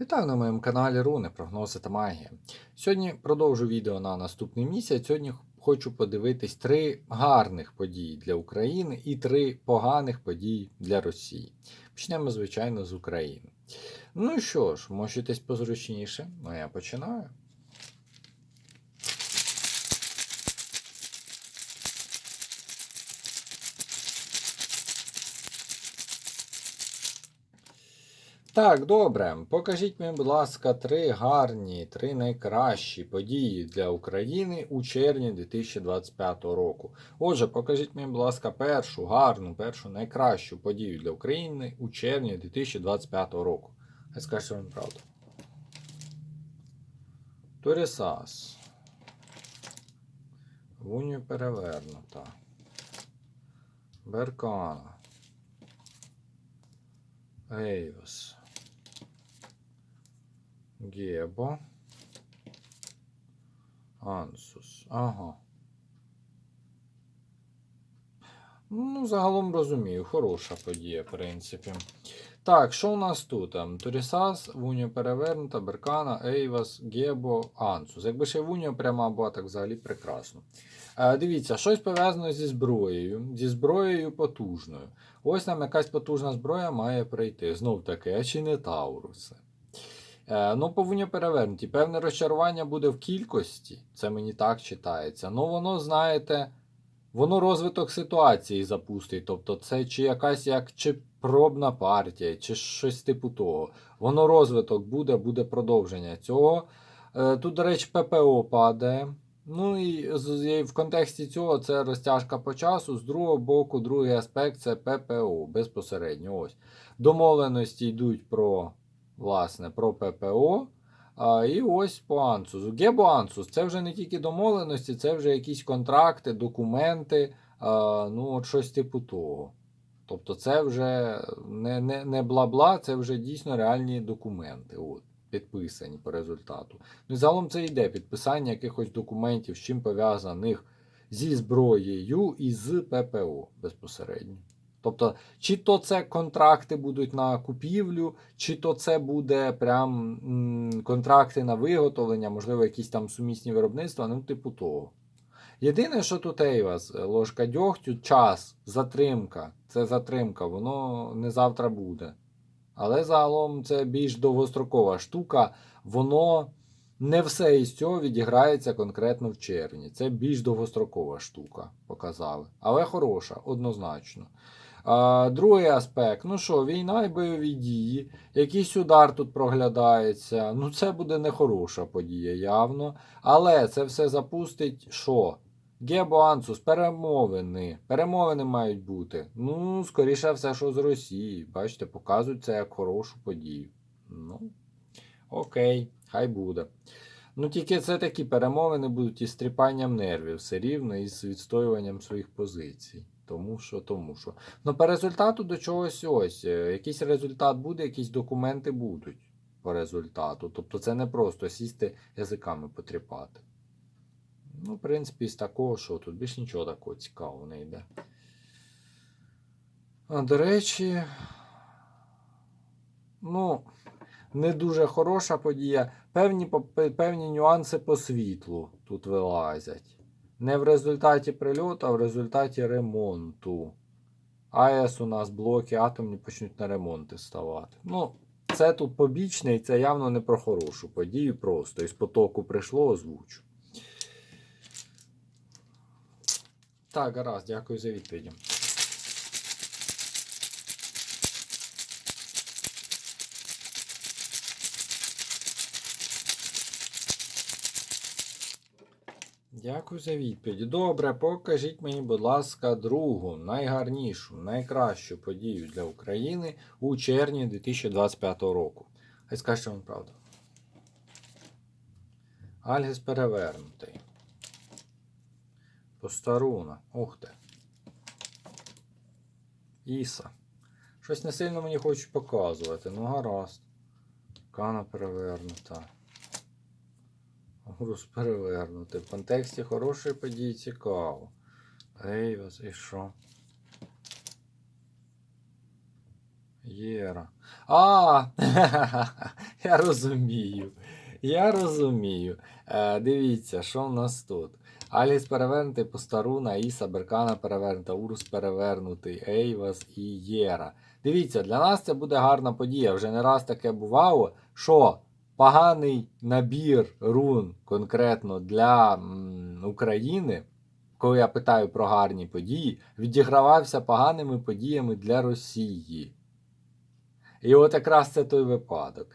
Вітаю на моєму каналі Руни, прогнози та магія. Сьогодні продовжу відео на наступний місяць. Сьогодні хочу подивитись три гарних події для України і три поганих події для Росії. Почнемо, звичайно, з України. Ну що ж, мочитесь позручніше, ну я починаю. Так, добре. Покажіть мені, будь ласка, три гарні, три найкращі події для України у червні 2025 року. Отже, покажіть мені, будь ласка, першу гарну, першу найкращу подію для України у червні 2025 року. Я скажу вам правду. Турісас. Вуню перевернута. Беркана. Ейвс. Гебо. Ансус. Ага. Ну, загалом розумію, хороша подія, в принципі. Так, що у нас тут? Там Турісас, Вуньо перевернута, Беркана, Ейвас, Гебо, Ансус. Якби ще Вуньо пряма була, так взагалі прекрасно. Е, дивіться, щось пов'язане зі зброєю, зі зброєю потужною. Ось нам якась потужна зброя має прийти. Знов таки, а чи не Тауруси? Е, ну, повинні перевернуті. Певне розчарування буде в кількості, це мені так читається. Ну, воно, знаєте, воно розвиток ситуації запустить. Тобто, це чи якась як чи пробна партія, чи щось типу того. Воно розвиток буде, буде продовження цього. Е, тут, до речі, ППО падає. Ну і в контексті цього це розтяжка по часу. З другого боку, другий аспект це ППО безпосередньо. Ось. Домовленості йдуть про, власне, про ППО. А, і ось по Ансусу. Гебо Ансус це вже не тільки домовленості, це вже якісь контракти, документи, а, ну от щось типу того. Тобто це вже не, не, не бла-бла, це вже дійсно реальні документи. От, підписані по результату. Ну загалом це йде підписання якихось документів, з чим пов'язаних зі зброєю і з ППО безпосередньо. Тобто, чи то це контракти будуть на купівлю, чи то це буде прям м, контракти на виготовлення, можливо, якісь там сумісні виробництва, ну, типу того. Єдине, що тут Ейвас, ложка дьогтю, час, затримка. Це затримка, воно не завтра буде. Але загалом це більш довгострокова штука, воно не все із цього відіграється конкретно в червні. Це більш довгострокова штука, показали. Але хороша, однозначно. А, другий аспект: ну що, війна і бойові дії, якийсь удар тут проглядається. Ну, це буде нехороша подія, явно. Але це все запустить що? Гебо Ансус, перемовини. Перемовини мають бути. Ну, скоріше все, що з Росії. Бачите, показують це як хорошу подію. Ну, окей, хай буде. Ну, тільки це такі перемовини будуть із стріпанням нервів, все рівно, і з відстоюванням своїх позицій. Тому що, тому що. Ну, по результату до чогось ось. е, Якийсь результат буде, якісь документи будуть по результату. Тобто це не просто сісти язиками потріпати. Ну, в принципі, з такого, що тут більш нічого такого цікавого не йде. А, до речі, ну, не дуже хороша подія. Певні, певні нюанси по світлу тут вилазять. Не в результаті прильоту, а в результаті ремонту. АЕС у нас блоки атомні почнуть на ремонти ставати. Ну, це тут побічне і це явно не про хорошу подію просто. Із потоку прийшло, озвучу. Так, гаразд, дякую за відповіді. Дякую за відповідь. Добре, покажіть мені, будь ласка, другу, найгарнішу, найкращу подію для України у червні 2025 року. Хай скажете вам правду. Альгіс перевернутий. Постаруна. Ух ти. Іса. Щось не сильно мені хочуть показувати. Ну гаразд. Кана перевернута. Гурус перевернути. В контексті хорошої події цікаво. Ейвас, і що? Єра. А! Я розумію. Я розумію. Е, дивіться, що в нас тут. Аліс перевернутий, Постаруна, Іса, Беркана перевернута, Урус перевернутий, Ейвас і Єра. Дивіться, для нас це буде гарна подія. Вже не раз таке бувало, що поганий набір рун конкретно для України, коли я питаю про гарні події, відігравався поганими подіями для Росії. І от якраз це той випадок.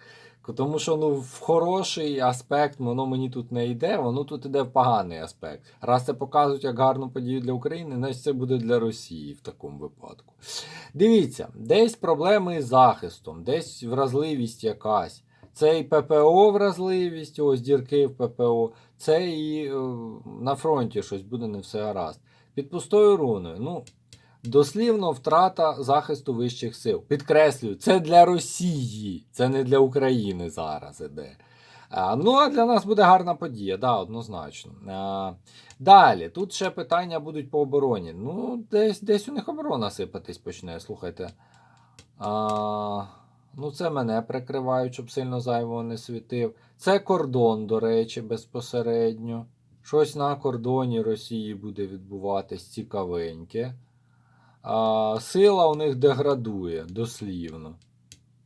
Тому що ну, в хороший аспект воно мені тут не йде, воно тут іде в поганий аспект. Раз це показують як гарну подію для України, значить це буде для Росії в такому випадку. Дивіться, десь проблеми з захистом, десь вразливість якась. Це і ППО вразливість, ось дірки в ППО, це і е, на фронті щось буде не все гаразд. Під пустою руною. Ну, Дослівно втрата захисту вищих сил. Підкреслюю, це для Росії, це не для України зараз іде. Ну, а для нас буде гарна подія, да, однозначно. Далі, тут ще питання будуть по обороні. Ну, десь, десь у них оборона сипатись почне, слухайте. А, ну, це мене прикривають, щоб сильно зайвого не світив. Це кордон, до речі, безпосередньо. Щось на кордоні Росії буде відбуватись цікавеньке. А, сила у них деградує дослівно.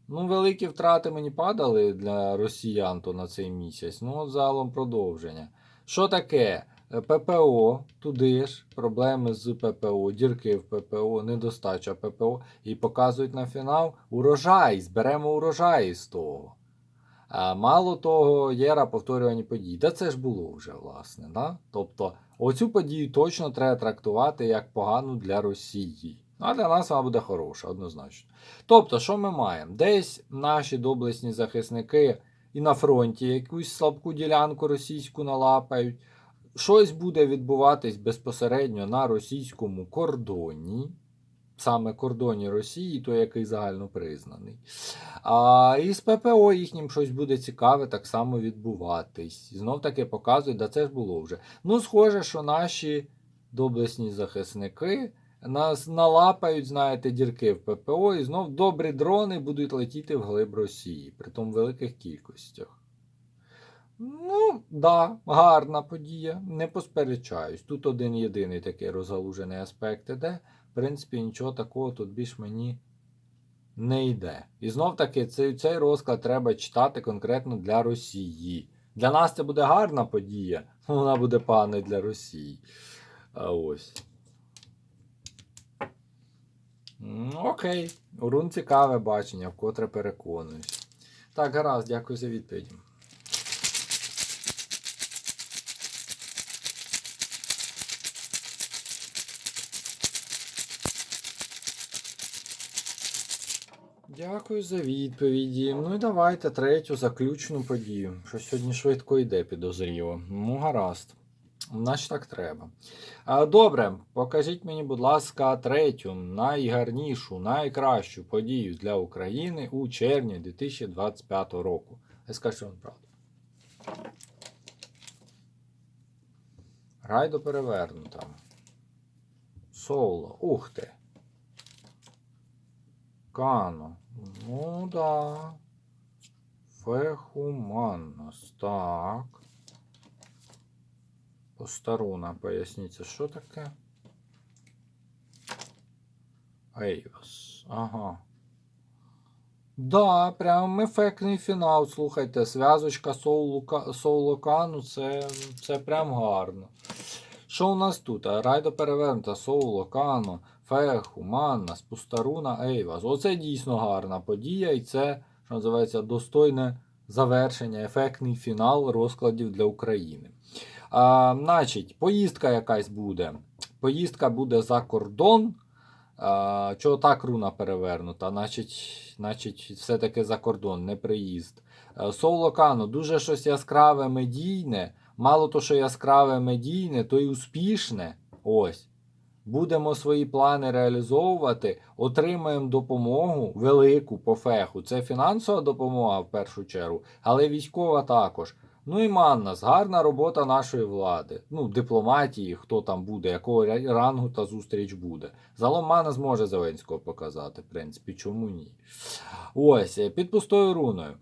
Ну, великі втрати мені падали для росіян то на цей місяць. Ну, от загалом продовження. Що таке? Е, ППО, туди ж, проблеми з ППО, дірки в ППО, недостача ППО. І показують на фінал урожай, зберемо урожай з того. А мало того, єра повторювані події. Та це ж було вже, власне. Да? Тобто, оцю подію точно треба трактувати як погану для Росії. Ну, А для нас вона буде хороша, однозначно. Тобто, що ми маємо? Десь наші доблесні захисники і на фронті якусь слабку ділянку російську налапають. Щось буде відбуватись безпосередньо на російському кордоні. Саме кордоні Росії, той, який загально признаний. А і з ППО їхнім щось буде цікаве так само відбуватись. Знов таки показують, да це ж було вже. Ну, схоже, що наші доблесні захисники нас налапають, знаєте, дірки в ППО, і знов добрі дрони будуть летіти в глиб Росії, при тому великих кількостях. Ну, да, гарна подія, не посперечаюсь. Тут один єдиний такий розгалужений аспект іде. В принципі, нічого такого тут більш мені не йде. І знов таки цей, цей розклад треба читати конкретно для Росії. Для нас це буде гарна подія, вона буде погана для Росії. А ось. Окей, урун цікаве бачення, вкотре переконуюсь. Так, гаразд, дякую за відповідь. Дякую за відповіді. Ну і давайте третю заключну подію. Що сьогодні швидко йде, підозріло. Ну, гаразд. Значить так треба. Добре, покажіть мені, будь ласка, третю, найгарнішу, найкращу подію для України у червні 2025 року. Я скажу вам правду. Райдо перевернута. Соло. Ух ти. Кано. Ну да. Фехуманнос. Так. Постаруна, поясніться, що таке? Ейвас. Ага. Да, прям ефектний фінал. Слухайте, зв'язочка Соулокану, це, це прям гарно. Що у нас тут? Райдо перевернута, Соуло, Кано, Феху, Манна, Спустаруна, Ейвас. Оце дійсно гарна подія, і це, що називається, достойне завершення, ефектний фінал розкладів для України. А, Значить, поїздка якась буде. Поїздка буде за кордон. А, Чого так руна перевернута? Значить, значить, все-таки за кордон, не приїзд. Соулокано, дуже щось яскраве медійне. Мало то, що яскраве медійне, то й успішне. Ось. Будемо свої плани реалізовувати, отримаємо допомогу велику по феху. Це фінансова допомога в першу чергу, але військова також. Ну і Маннас, гарна робота нашої влади. Ну, дипломатії, хто там буде, якого рангу та зустріч буде. Загалом Маннас може Зеленського показати, в принципі, чому ні. Ось, під пустою руною.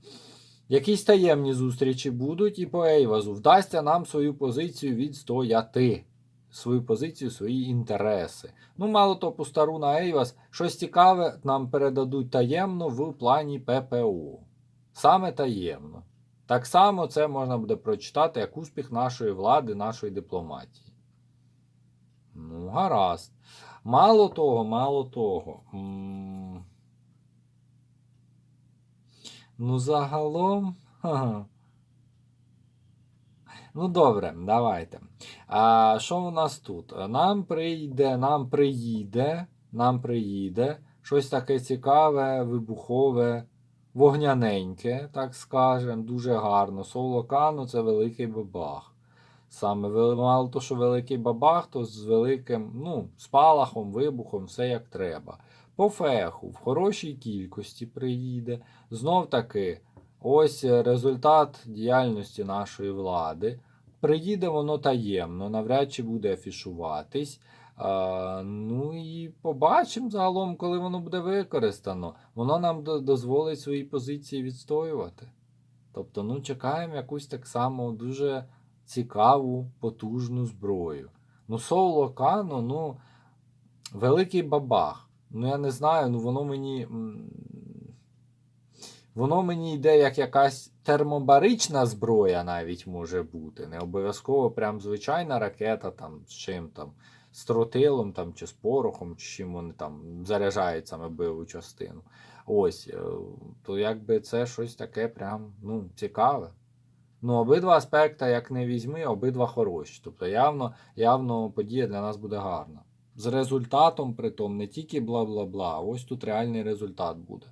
Якісь таємні зустрічі будуть, і по Ейвазу вдасться нам свою позицію відстояти. Свою позицію, свої інтереси. Ну, мало того, по стару на Ейвас, щось цікаве нам передадуть таємно в плані ППО. Саме таємно. Так само це можна буде прочитати як успіх нашої влади, нашої дипломатії. Ну, гаразд. Мало того, мало того. Ну, загалом. ха-ха. Ну, добре, давайте. А що у нас тут? Нам прийде, нам приїде, нам приїде щось таке цікаве, вибухове, вогняненьке, так скажем, дуже гарно. Солокану це великий бабах. Саме мало то, що великий бабах, то з великим ну, спалахом, вибухом, все як треба. По феху в хорошій кількості приїде. Знов таки, ось е, результат діяльності нашої влади. Приїде воно таємно, навряд чи буде афішуватись. А, ну і побачимо загалом, коли воно буде використано. Воно нам дозволить свої позиції відстоювати. Тобто, ну, чекаємо якусь так само дуже цікаву, потужну зброю. Ну, Соуло Кано, ну, великий бабах. Ну, я не знаю, ну воно мені. Воно мені йде як якась термобарична зброя навіть може бути. Не обов'язково прям звичайна ракета там з чим там, з тротилом там, чи з порохом, чи чим вони там заряджають саме бойову частину. Ось, е, то якби це щось таке прям ну, цікаве. Ну, обидва аспекти, як не візьми, обидва хороші. Тобто явно, явно подія для нас буде гарна. З результатом, притом, не тільки бла-бла-бла, ось тут реальний результат буде.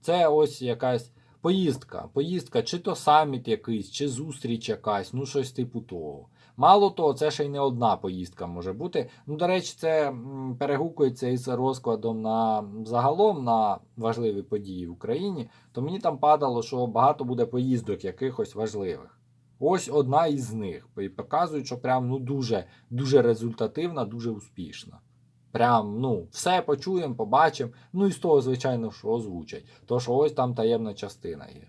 Це ось якась поїздка. Поїздка, чи то саміт якийсь, чи зустріч якась, ну щось типу того. Мало того, це ще й не одна поїздка може бути. Ну, до речі, це перегукується із розкладом на загалом на важливі події в Україні, то мені там падало, що багато буде поїздок якихось важливих. Ось одна із них. І показують, що прям ну дуже, дуже результативна, дуже успішна. Прям, ну, все почуємо, побачимо. Ну і з того, звичайно, що озвучать. То, що ось там таємна частина є.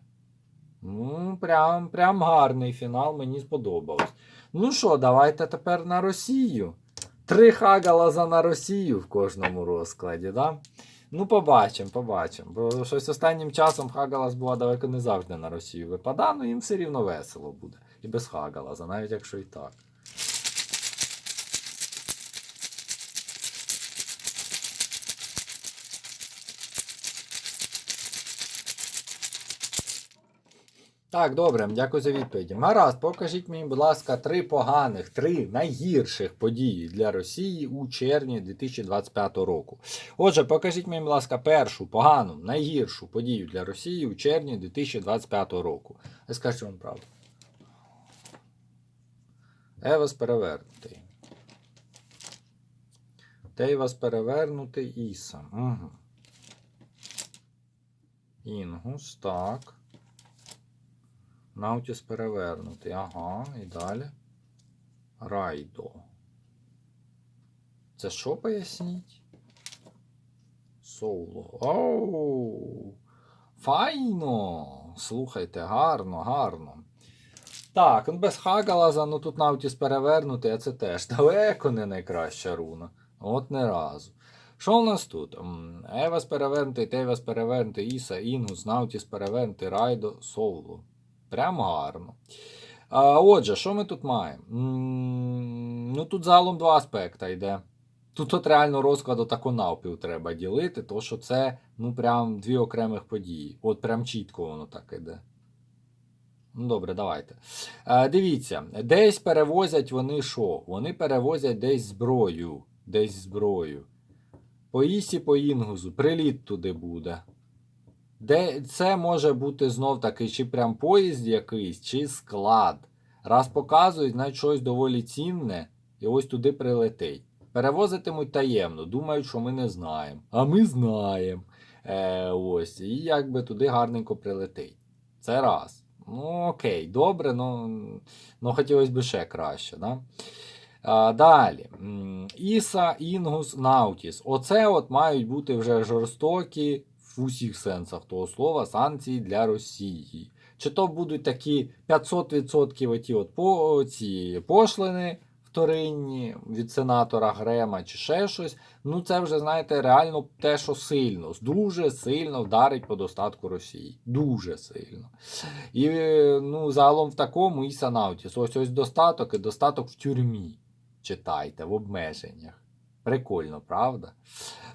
Ну, прям, прям гарний фінал, мені сподобалось. Ну що, давайте тепер на Росію. Три хагалаза на Росію в кожному розкладі, да? Ну, побачимо, побачимо. Бо щось останнім часом Хагалас була далеко не завжди на Росію випадає, ну їм все рівно весело буде. І без Хагалаза, навіть якщо і так. Так, добре, дякую за відповіді. Гаразд, покажіть мені, будь ласка, три поганих, три найгірших події для Росії у червні 2025 року. Отже, покажіть мені, будь ласка, першу погану, найгіршу подію для Росії у червні 2025 року. Я скажу вам правду. Евас перевернутий. Тейвас перевернутий Іса. Угу. Інгус, так. Наутіс перевернутий. Ага, і далі. Райдо. Це що поясніть? Соуло. Оу! Файно! Слухайте, гарно, гарно. Так, ну без Хагалаза, ну тут Наутіс перевернутий, а це теж далеко не найкраща руна. От не разу. Що у нас тут? Евас перевернутий, Тейвас перевернутий, Іса, Інгус, Наутіс перевернутий, Райдо, Соуло. Прям гарно. А, отже, що ми тут маємо? Ну тут загалом два аспекти йде. Тут от реально розкладу тако навпіл треба ділити, то що це ну прям дві окремих події. От прям чітко воно так іде. Ну, добре, давайте. Е, дивіться, десь перевозять вони що? Вони перевозять десь зброю. Десь зброю. По Ісі, по Інгузу, приліт туди буде. Де це може бути знов таки, чи прям поїзд якийсь, чи склад. Раз показують, значить щось доволі цінне, і ось туди прилетить. Перевозитимуть таємно, думають, що ми не знаємо. А ми знаємо. Е, ось, і якби туди гарненько прилетить. Це раз. Ну, окей, добре, ну, ну хотілося б ще краще. Да? А, далі. Іса, Інгус, Наутіс. Оце от мають бути вже жорстокі в усіх сенсах того слова санкції для Росії. чи то будуть такі 500% оті от по, ці пошлини вторинні від сенатора Грема чи ще щось. Ну, це вже, знаєте, реально те, що сильно, дуже сильно вдарить по достатку Росії. Дуже сильно. І ну, загалом в такому і Санаутіс. Ось ось достаток і достаток в тюрмі. Читайте, в обмеженнях. Прикольно, правда?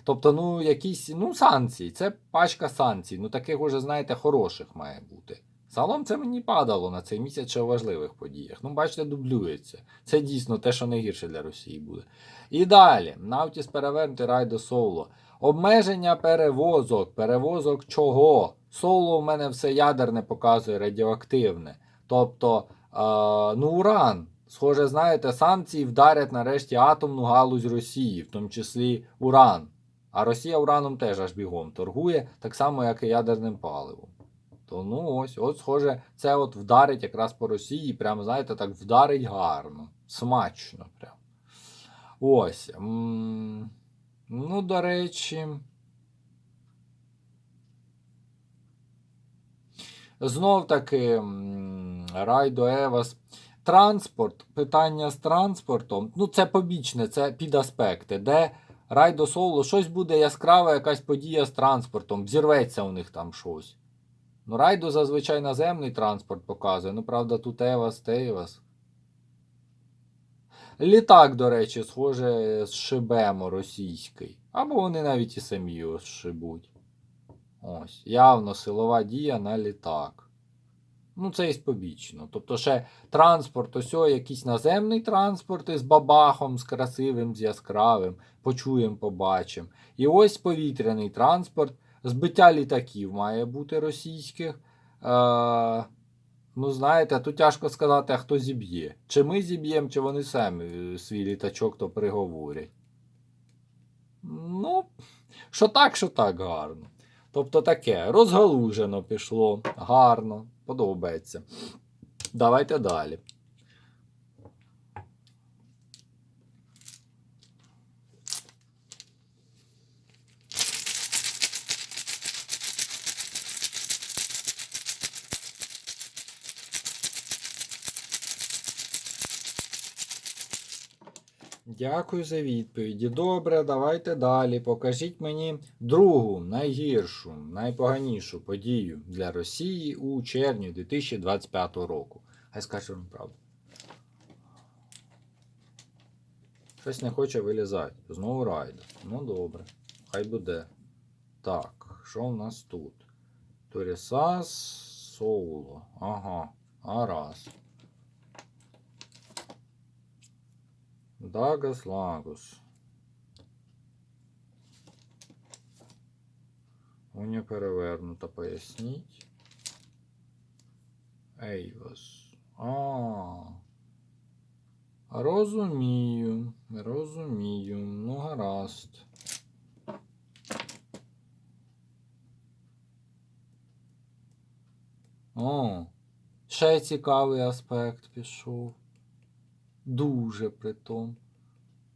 Тобто, ну, якісь ну, санкції, це пачка санкцій. Ну, таких уже, знаєте, хороших має бути. Загалом це мені падало на цей місяць ще у важливих подіях. Ну, бачите, дублюється. Це дійсно те, що найгірше для Росії буде. І далі, Навтіс перевернути райдо соло. Обмеження перевозок. Перевозок чого? Соло у мене все ядерне показує радіоактивне. Тобто, е, ну, уран. Схоже, знаєте, санкції вдарять нарешті атомну галузь Росії, в тому числі уран. А Росія ураном теж аж бігом торгує, так само, як і ядерним паливом. То ну ось, от, схоже, це от вдарить якраз по Росії, прям, знаєте, так вдарить гарно, смачно. прям. Ось. Ну, до речі. Знов таки, Райдо Евас. Транспорт, питання з транспортом. Ну, це побічне, це підаспекти, де Райдо Соло, щось буде яскрава якась подія з транспортом, взірветься у них там щось. Ну, Райдо зазвичай наземний транспорт показує. Ну, правда, тут Евас, Тейвас. Літак, до речі, схоже, зшибемо російський. Або вони навіть і самі його зшибуть. Ось. Явно силова дія на літак. Ну, це і побічно. Тобто ще транспорт, ось якийсь наземний транспорт із бабахом, з красивим, з яскравим. Почуємо, побачимо. І ось повітряний транспорт. Збиття літаків має бути російських. Е, ну, знаєте, тут тяжко сказати, а хто зіб'є. Чи ми зіб'ємо, чи вони самі е, свій літачок то приговорять. Ну, що так, що так гарно. Тобто таке, розгалужено пішло, гарно, подобається. Давайте далі. Дякую за відповіді. Добре, давайте далі. Покажіть мені другу, найгіршу, найпоганішу подію для Росії у червні 2025 року. Хай скаже вам правду. Щось не хоче вилізати. Знову райдер. Ну добре. Хай буде. Так, що в нас тут? Торісас Соуло. Ага. Арас. Дагас Лагус. Уня перевернута, поясніть. Ейвас. А. Розумію. Розумію. Ну, гаразд. О, ще цікавий аспект пішов. Дуже притом.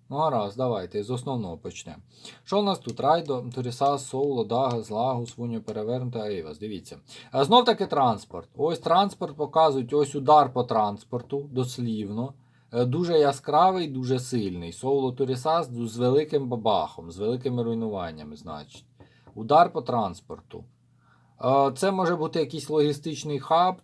Ну, гаразд, давайте з основного почнемо. Що у нас тут? Райдо, Торісас, Соуло, Дагас, Лагус, Вуньо, Перевернута, Ейвас. Дивіться. А знов таки транспорт. Ось транспорт показують, ось удар по транспорту, дослівно. Е, Дуже яскравий, дуже сильний. Соуло Торісас з великим бабахом, з великими руйнуваннями, значить. Удар по транспорту. Е, Це може бути якийсь логістичний хаб.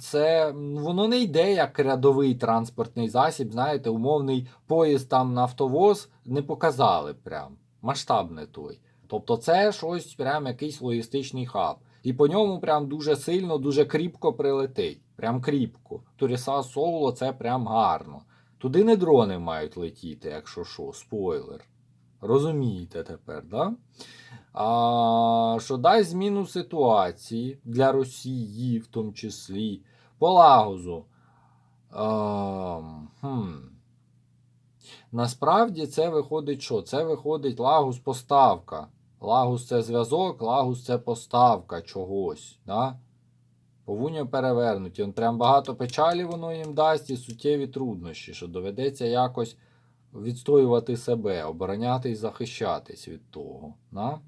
Це воно не йде як рядовий транспортний засіб. Знаєте, умовний поїзд там на автовоз не показали прям. Масштаб той. Тобто це щось прям якийсь логістичний хаб. І по ньому прям дуже сильно, дуже кріпко прилетить. Прям кріпко. Туріса Соло це прям гарно. Туди не дрони мають летіти, якщо що, спойлер. Розумієте тепер, да? А, що дасть зміну ситуації для Росії, в тому числі, по лагозу. А, хм. Насправді це виходить що? Це виходить лагус поставка. Лагус це зв'язок, лагус це поставка чогось. Да? Повуньо перевернуті. Прям багато печалі воно їм дасть і суттєві труднощі, що доведеться якось відстоювати себе, оборонятись, захищатись від того. Да?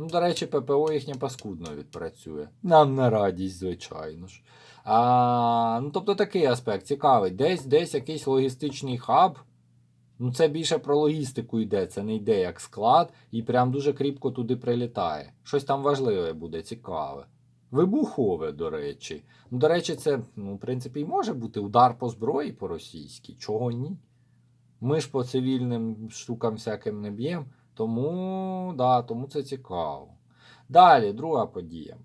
Ну, до речі, ППО їхнє паскудно відпрацює. Нам на радість, звичайно ж. А, ну, тобто такий аспект цікавий. Десь десь якийсь логістичний хаб. Ну, це більше про логістику йде, це не йде як склад, і прям дуже кріпко туди прилітає. Щось там важливе буде, цікаве. Вибухове, до речі. Ну, до речі, це, ну, в принципі, і може бути удар по зброї по-російськи. Чого ні? Ми ж по цивільним штукам всяким не б'ємо. Тому, да, тому це цікаво. Далі, друга подія.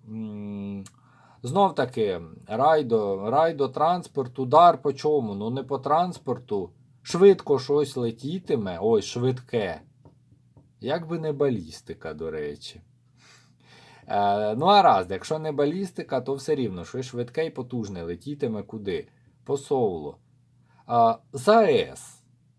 Знов таки, райдо, райдо, транспорт, удар по чому? Ну не по транспорту. Швидко щось летітиме. Ой, швидке. Як би не балістика, до речі. Е, ну, а раз, якщо не балістика, то все рівно щось швидке і потужне летітиме куди? По Соулу. А, ЗАЕС.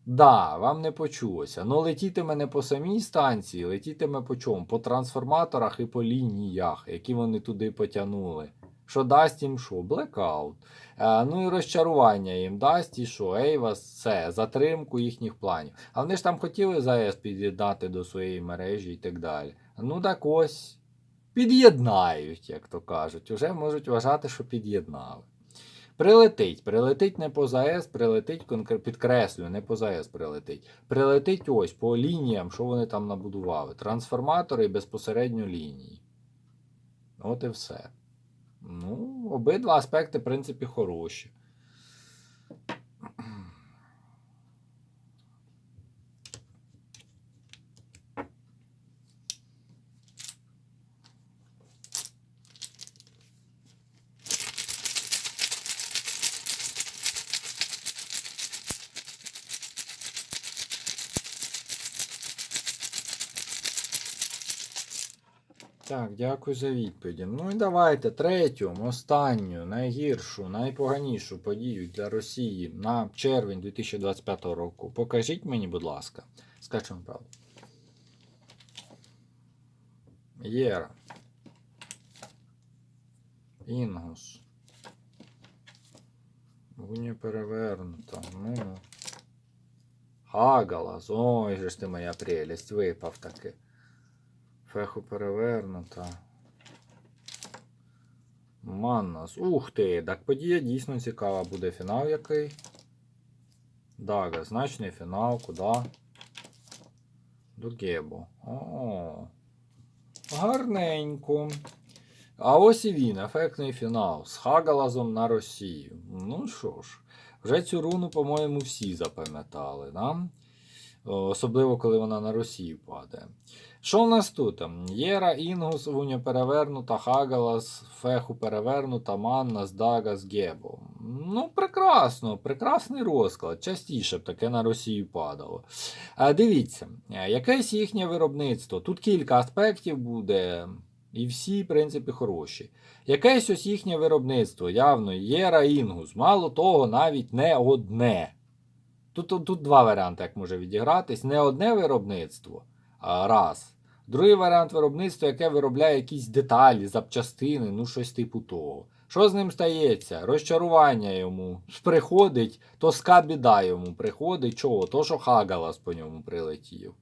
Да, вам не почулося. Ну летітиме не по самій станції, летітиме по чому? По трансформаторах і по лініях, які вони туди потягнули. Що дасть їм що? Блекаут. Е, ну і розчарування їм дасть і що? Ейвас, все, затримку їхніх планів. А вони ж там хотіли ЗАЕС під'єднати до своєї мережі і так далі. Ну так ось. Під'єднають, як то кажуть. Уже можуть вважати, що під'єднали. Прилетить. Прилетить не по ЗАЕС, прилетить, підкреслюю, не по ЗАЕС прилетить. Прилетить ось по лініям, що вони там набудували. Трансформатори і безпосередньо лінії. От і все. Ну, обидва аспекти, в принципі, хороші. Так, дякую за відповіді. Ну і давайте третю, останню, найгіршу, найпоганішу подію для Росії на червень 2025 року. Покажіть мені, будь ласка. Скажемо правду. Єра. Інгус. Гуня перевернута. Ну. Хагалас. Ой же ж ти моя прелість, випав таки. Феху перевернута. Маннас. Ух ти! Так подія дійсно цікава. Буде фінал який. Дага, значний фінал. Куди? До Гебу. О. Гарненько. А ось і він, ефектний фінал. З Хагалазом на Росію. Ну що ж, вже цю руну, по-моєму, всі запам'ятали, да? Особливо, коли вона на Росію падає. Що в нас тут? Єра, Інгус, Вуня перевернута, Хагалас, Феху перевернута, Маннас, Дагас, Гебо. Ну, прекрасно, прекрасний розклад. Частіше б таке на Росію падало. А, дивіться, е, якесь їхнє виробництво. Тут кілька аспектів буде, і всі, в принципі, хороші. Якесь ось їхнє виробництво, явно, Єра, Інгус. Мало того, навіть не одне. Тут, тут, тут два варіанти, як може відігратись. Не одне виробництво. А, раз. Другий варіант виробництва, яке виробляє якісь деталі, запчастини, ну щось типу того. Що з ним стається? Розчарування йому приходить, тоска біда йому приходить. Чого? То, що Хагалас по ньому прилетів.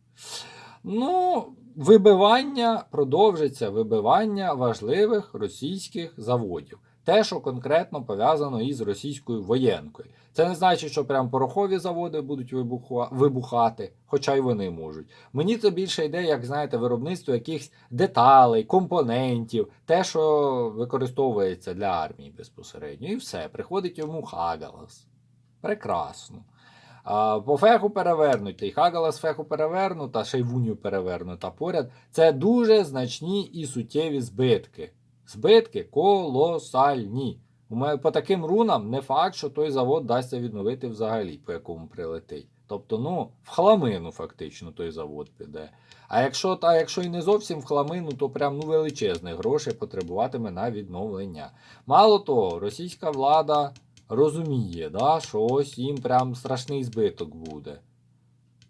Ну, вибивання продовжиться вибивання важливих російських заводів. Те, що конкретно пов'язано із російською воєнкою. Це не значить, що прям порохові заводи будуть вибуха- вибухати, хоча й вони можуть. Мені це більше йде, як знаєте, виробництво якихось деталей, компонентів, те, що використовується для армії безпосередньо. І все, приходить йому Хагалас. Прекрасно. А, по феху перевернутий, Хагалас феху перевернута, ще й вуню перевернута поряд. Це дуже значні і суттєві збитки. Збитки колосальні. По таким рунам не факт, що той завод дасться відновити взагалі, по якому прилетить. Тобто, ну, в хламину фактично той завод піде. А якщо та, якщо і не зовсім в хламину, то прям ну, величезних грошей потребуватиме на відновлення. Мало того, російська влада розуміє, да, що ось їм прям страшний збиток буде.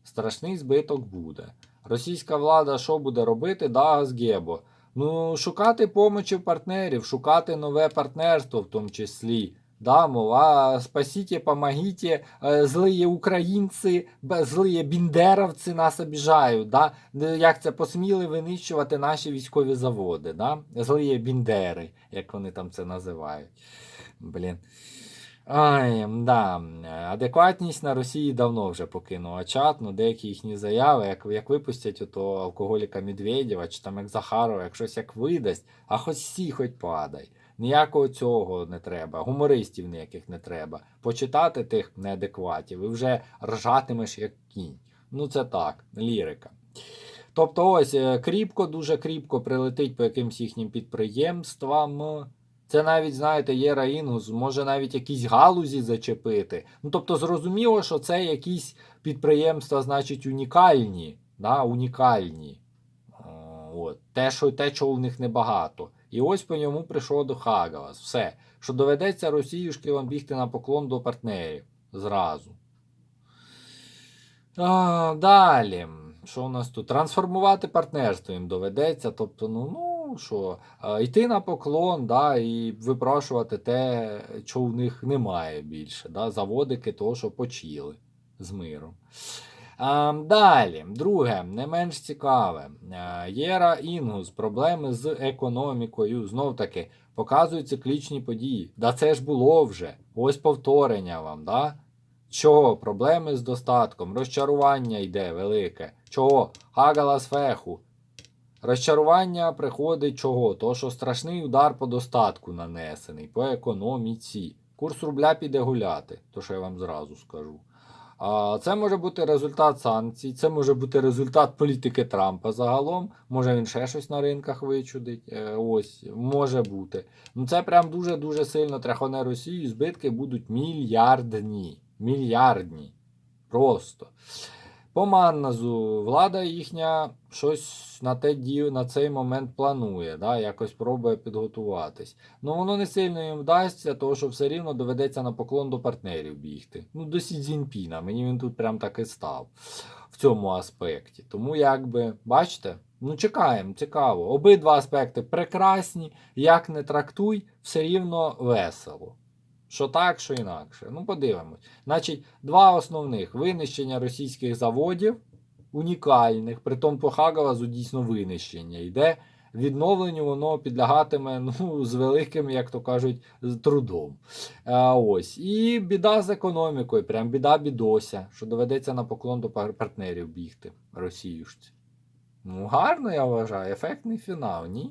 Страшний збиток буде. Російська влада що буде робити? Да, з Гебо. Ну, шукати помочі партнерів, шукати нове партнерство в тому числі Да, мов, а спасіть, помогите, е, злиє українці, злиє біндеровці нас обіжають. Да? Як це посміли винищувати наші військові заводи, да? злиє біндери, як вони там це називають. Блін. Ай, да. Адекватність на Росії давно вже покинула чат, ну деякі їхні заяви, як, як випустять ото алкоголіка Медведєва, чи там як Захарова, як щось як видасть, а хоч сі, хоч падай. Ніякого цього не треба, гумористів ніяких не треба. Почитати тих неадекватів і вже ржатимеш як кінь. Ну це так, лірика. Тобто, ось е, кріпко, дуже кріпко прилетить по якимсь їхнім підприємствам. Це навіть, знаєте, є Раїнгус, може навіть якісь галузі зачепити. Ну, тобто, зрозуміло, що це якісь підприємства, значить, унікальні. Да? Унікальні. От. Те, що, те, чого в них небагато. І ось по ньому прийшло до Хагалас. Все. Що доведеться Росіюшки вам бігти на поклон до партнерів. Зразу. А, далі. Що у нас тут? Трансформувати партнерство їм доведеться. Тобто, ну, ну що, а, йти на поклон, да, і випрошувати те, чого в них немає більше. Да, заводики того, що почіли з миром. А, далі, друге, не менш цікаве. А, Єра Інгус, проблеми з економікою. Знов таки, показують циклічні події. Да це ж було вже. Ось повторення вам, да? Чого? Проблеми з достатком, розчарування йде велике. Чого? Хагалас феху. Розчарування приходить чого? То, що страшний удар по достатку нанесений, по економіці. Курс рубля піде гуляти, то що я вам зразу скажу. А це може бути результат санкцій, це може бути результат політики Трампа загалом. Може він ще щось на ринках вичудить. Е, ось, може бути. Ну це прям дуже-дуже сильно тряхоне Росію. Збитки будуть мільярдні. Мільярдні. Просто. По Манназу влада їхня щось на те дію, на цей момент планує, да, якось пробує підготуватись. Ну воно не сильно їм вдасться, тому що все рівно доведеться на поклон до партнерів бігти. Ну, до Сі Цзіньпіна, мені він тут прям так і став в цьому аспекті. Тому, якби, бачите, ну чекаємо, цікаво. Обидва аспекти прекрасні, як не трактуй, все рівно весело. Що так, що інакше. Ну, подивимось. Значить, два основних винищення російських заводів, унікальних, притом по Хагалазу дійсно винищення йде. Відновленню воно підлягатиме ну, з великим, як то кажуть, трудом. А, ось. І біда з економікою, прям біда бідося, що доведеться на поклон до партнерів бігти, росіюшці. Ну, гарно, я вважаю, ефектний фінал, ні?